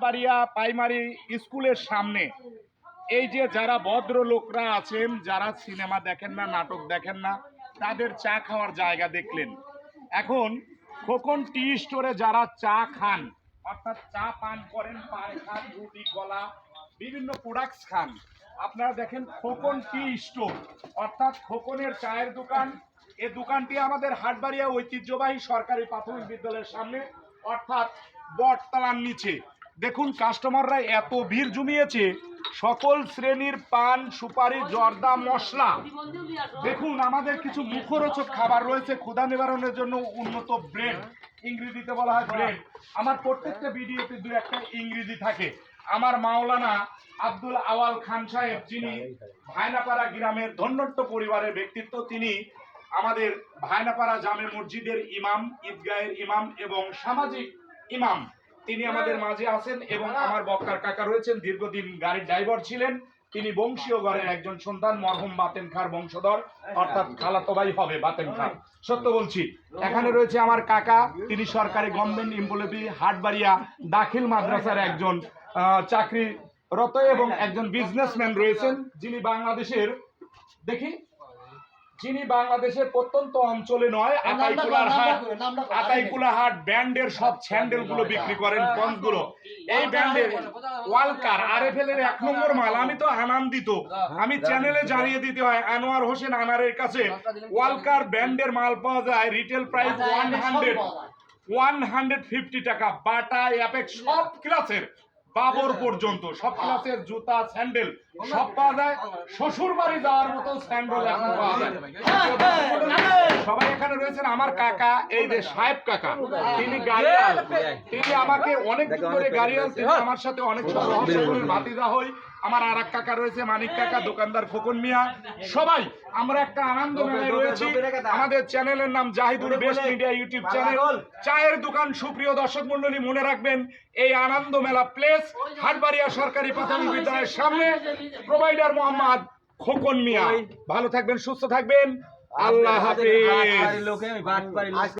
Hatbaria primary স্কুলের সামনে। এই যে যারা ভদ্র লোকরা আছেন, যারা সিনেমা দেখেন না, নাটক দেখেন না, তাদের চা খাওয়ার জায়গা দেখলেন। এখন খোকন টি স্টোরে যারা চা খান, অর্থাৎ চা পান করেন, পান খান, রুটি, কলা, বিভিন্ন প্রোডাক্টস খান, আপনারা দেখেন খোকন টি স্টোর, অর্থাৎ খোকনের চায়ের দোকান, এ দোকানটি আমাদের হাটবাড়িয়া ঐতিহ্যবাহী সরকারি প্রাথমিক বিদ্যালয়ের সামনে, অর্থাৎ বটতলার নিচে। দেখুন কাস্টমাররা এত ভিড় জমিয়েছে, সকল শ্রেণির পান, সুপারি, জর্দা, মশলা। দেখুন, আমাদের কিছু মুখরোচক খাবার রয়েছে, ক্ষুধা নিবারণের জন্য উন্নত ব্রেড, ইংরেজিতে বলা হয় ব্রেড। আমার প্রত্যেকটা ভিডিওতে দু একটা ইংরেজি থাকে। আমার মাওলানা আব্দুল আওয়াল খান সাহেব, যিনি ভাইনাপাড়া গ্রামের ধন্যট্ট পরিবারের ব্যক্তিত্ব, তিনি আমাদের ভাইনাপাড়া জামে মসজিদের ইমাম, ঈদগাহের ইমাম এবং সামাজিক ইমাম। তিনি আমাদের মাঝে আছেন এবং আমার বক্কার কাকা রয়েছেন দীর্ঘদিন গাড়ির ড্রাইভার ছিলেন। তিনি বংশীয় ঘরের একজন সন্তান মরহুম বাতেন খার বংশধর। অর্থাৎ খালাতো ভাই হবে বাতেন খার। সত্য বলছি এখানে রয়েছে আমার কাকা। তিনি সরকারি গভর্নমেন্ট এমপ্লয়ি হাটবাড়িয়া দাখিল মাদ্রাসার একজন আহ, চাকরিরত এবং একজন বিজনেসম্যান রয়েছেন যিনি বাংলাদেশের দেখি যিনি বাংলাদেশের প্রত্যন্ত অঞ্চলে নয় আতাইকুলার হাট আতাইকুলা হাট ব্র্যান্ডের সব স্যান্ডেলগুলো বিক্রি করেন পঞ্চ এই ব্র্যান্ডের ওয়ালকার আরএফএল এর এক নম্বর মাল। আমি তো আনন্দিত। আমি চ্যানেলে জানিয়ে দিতে হয় আনোয়ার হোসেন আনারের কাছে ওয়ালকার ব্র্যান্ডের মাল পাওয়া যায় retail price one hundred one hundred fifty টাকা। বাটা অ্যাপেক সব ক্লাসের বাবর পর্যন্ত সব ক্লাসের জুতা স্যান্ডেল সব পাওয়া যায়। শ্বশুর বাড়ি যাওয়ার মতো স্যান্ডেল এখন পাওয়া যায়। সবাই এখানে রয়েছেন আমার কাকা এই যে সাহেব কাকা। তিনি গাড়িয়াল তিনি আমাকে অনেক দিন ধরে গাড়িয়াল তিনি আমার সাথে অনেক রহস্যের ভাতিজা হই। আমার আর কাকা রয়েছে মানিক কাকা দোকানদার খোকন মিয়া। সবাই আমরা একটা আনন্দ মেলায় রয়েছি। আমাদের চ্যানেলের নাম Zahidul best media YouTube channel. চায়ের দোকান সুপ্রিয় দর্শক মন্ডলী মনে রাখবেন এই আনন্দ মেলা প্লেস হাটবাড়িয়া সরকারি প্রাথমিক বিদ্যালয়ের সামনে প্রোভাইডার মোহাম্মদ খোকন মিয়া। ভালো থাকবেন সুস্থ থাকবেন। আল্লাহ হাফেজ।